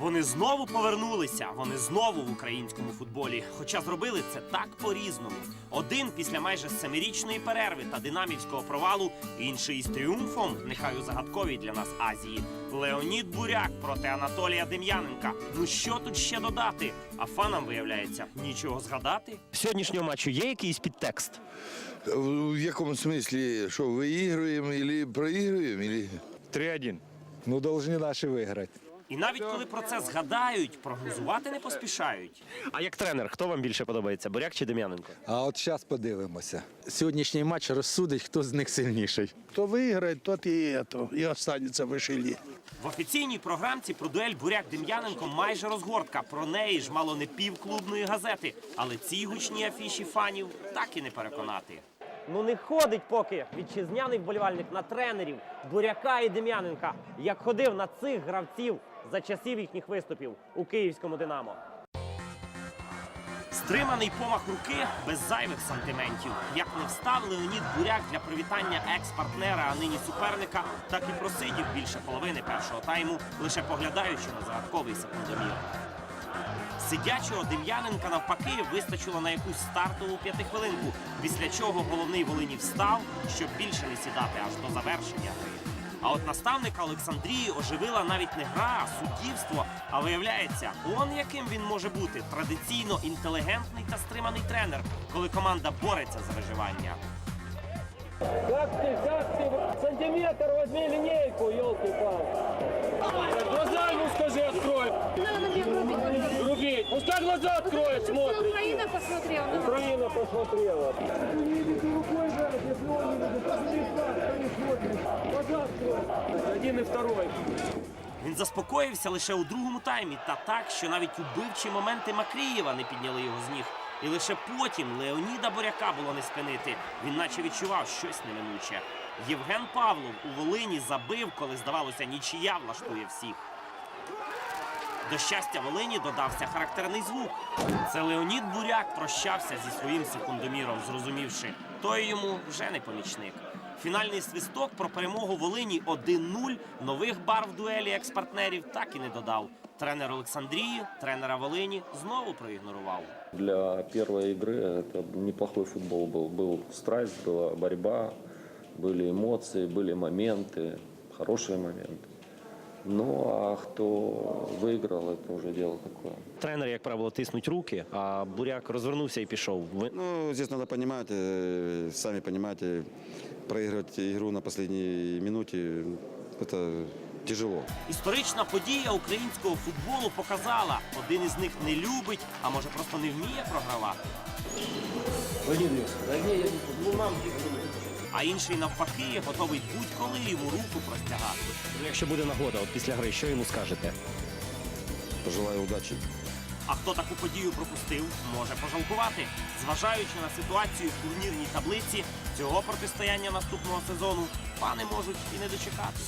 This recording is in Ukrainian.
Вони знову повернулися. Вони знову в українському футболі. Хоча зробили це так по-різному. Один після майже семирічної перерви та динамівського провалу, інший із тріумфом, нехай у загадковій для нас Азії. Леонід Буряк проти Анатолія Дем'яненка. Ну що тут ще додати? А фанам виявляється нічого згадати. Сьогоднішнього матчу є якийсь підтекст. В якому смислі, що виігруємо або проігруємо? Или... 3-1. Ну, должны наши выиграть. І навіть коли про це згадають, прогнозувати не поспішають. А як тренер, хто вам більше подобається? Буряк чи Дем'яненко? А от зараз подивимося. Сьогоднішній матч розсудить, хто з них сильніший. Кто выиграет, тот и это, и останется выше лиги. В офіційній програмці про дуель Буряк Дем'яненко майже розгортка. Про неї ж мало не пів клубної газети. Але цій гучній афіші фанів так і не переконати. Ну не ходить поки вітчизняний вболівальник на тренерів Буряка і Дем'яненка, як ходив на цих гравців за часів їхніх виступів у київському Динамо. Стриманий помах руки без зайвих сантиментів. Як не встав Леонід Буряк для привітання екс-партнера, а нині суперника, так і просидів більше половини першого тайму, лише поглядаючи на загадковий секундомір. Сидячого Дем'яненка навпаки вистачило на якусь стартову п'ятихвилинку, після чого головний Волині встав, щоб більше не сідати аж до завершення гри. А от наставника Олександрії оживила навіть не гра, а суддівство. А виявляється, он яким він може бути традиційно інтелігентний та стриманий тренер, коли команда бореться за виживання. Как ты, как ты? Сантиметр возьми линейку, елки-палки. Откроет, смотрит. Украина посмотрела. Украина посмотрела. Один и второй. Він заспокоївся лише у другому таймі, та так, що навіть убивчі моменти Макрієва не підняли його з ніг. І лише потім Леоніда Боряка було не спинити. Він наче відчував щось неминуче. Євген Павлов у Волині забив, коли здавалося, нічия влаштує всіх. До щастя Волині додався характерний звук. Це Леонід Буряк прощався зі своїм секундоміром, зрозумівши, той йому вже не помічник. Фінальний свисток про перемогу Волині 1-0 нових барв дуелі екс-партнерів так і не додав. Тренер Олександрії, тренера Волині знову проігнорував. Для первой игры это неплохой футбол был. Был страсть, была борьба, были эмоции, были моменты, хорошие моменты. Ну а кто выиграл, это уже дело такое. Тренери, як правило, тиснуть руки, а Буряк розвернувся і пішов. Ви- Ну, здесь надо понимать, э, сами понимаете, проигрывать игру на последней минуте – это тяжело. Історична подія українського футболу показала, один із них не любить, а може просто не вміє програвати. А інший навпаки готовий будь-коли йому руку простягати. Якщо буде нагода, от після гри, що йому скажете? Пожелаю удачі. А хто таку подію пропустив, може пожалкувати. Зважаючи на ситуацію в турнірній таблиці, цього протистояння наступного сезону пани можуть і не дочекати.